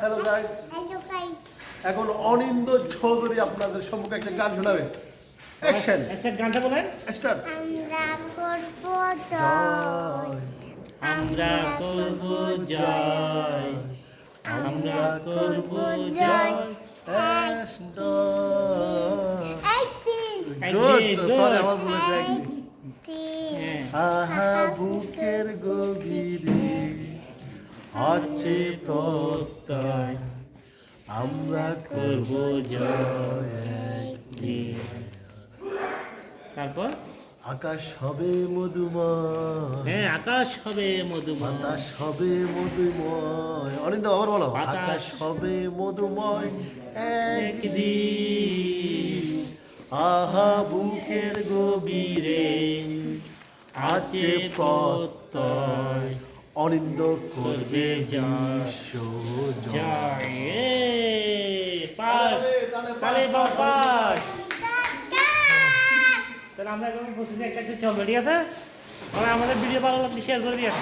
Hello guys এখন অনিন্দ চৌধুরী আপনাদের সম্মুখে একটা গান শোনাবে। অ্যাকশন একটা গানটা বলেন। স্টার্ট আমরা করব জয়। আমরা করব জয়। আমরা করব জয়। একদিন গুড সরি আমার ভুল হয়েছে একদিন একদিন হ্যাঁ আহা বুকের গভীরে আছে প্রত্যয়। আমরা করব জয় তারপর? আকাশ হবে মধুময়। হ্যাঁ আকাশ হবে মধুময়। বাতাস হবে মধুময়। অনিন্দ আবার বলো। আকাশ হবে মধুময় একদিন। আহা বুকের গভীরে আছে প্রত্যয়। অনিন্দ করবে তাহলে আমরা এখন বসে একটা একটা চলবে ঠিক আছে? তাহলে আমাদের ভিডিও ভালো লাগলে শেয়ার করে দিয়ে